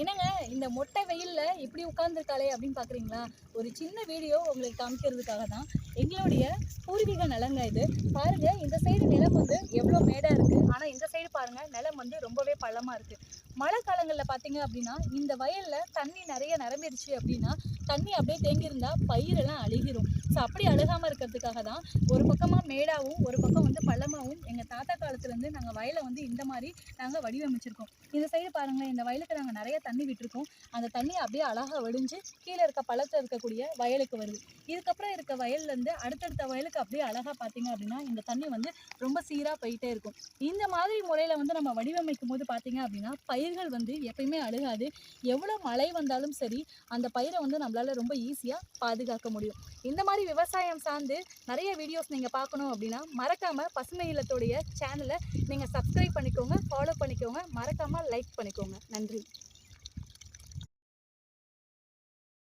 என்னங்க இந்த மொட்டை வெயிலில் இப்படி உட்காந்துருக்காளே அப்படின்னு பார்க்குறீங்களா ஒரு சின்ன வீடியோ உங்களுக்கு காமிக்கிறதுக்காக தான் எங்களுடைய பூர்வீக நிலங்க இது. பாருங்க இந்த சைடு நிலம் வந்து எவ்வளோ மேடாக இருக்குது ஆனால் இந்த சைடு பாருங்கள் நிலம் வந்து ரொம்பவே பள்ளமாக இருக்குது மழை காலங்களில் பார்த்தீங்க அப்படின்னா இந்த வயலில் தண்ணி நிறைய நிரம்பிடுச்சு அப்படின்னா தண்ணி அப்படியே தேங்கியிருந்தா பயிரெல்லாம் அழுகிரும். ஸோ அப்படி அழுகாமல் இருக்கிறதுக்காக தான் ஒரு பக்கமாக மேடாவும் ஒரு பக்கம் வந்து பள்ளமாகவும் எங்கள் தாத்தா காலத்துலேருந்து நாங்கள் வயலை வந்து இந்த மாதிரி நாங்கள் வடிவமைச்சிருக்கோம். இந்த சைடு பாருங்களேன் இந்த வயலுக்கு நாங்கள் நிறைய தண்ணி விட்டுருக்கோம். அந்த தண்ணி அப்படியே அழகாக வடிஞ்சு கீழே இருக்க பழத்தில் இருக்கக்கூடிய வயலுக்கு வருது. இதுக்கப்புறம் இருக்க வயல்லேருந்து அடுத்தடுத்த வயலுக்கு அப்படியே அழகாக பார்த்தீங்க அப்படின்னா இந்த தண்ணி வந்து ரொம்ப சீராக போயிட்டே இருக்கும். இந்த மாதிரி முறையில் வந்து நம்ம வடிவமைக்கும் போது பார்த்தீங்க அப்படின்னா பயிர் பயிர்கள் வந்து எப்பயுமே அழுகாது. எவ்வளோ மழை வந்தாலும் சரி அந்த பயிரை வந்து நம்மளால ரொம்ப ஈஸியாக பாதுகாக்க முடியும். இந்த மாதிரி விவசாயம் சார்ந்து நிறைய வீடியோஸ் நீங்கள் பார்க்கணும் அப்படின்னா மறக்காமல் பசுமை இல்லத்துடைய சேனலை நீங்கள் சப்ஸ்கிரைப் பண்ணிக்கோங்க ஃபாலோ பண்ணிக்கோங்க. மறக்காமல் லைக் பண்ணிக்கோங்க. நன்றி.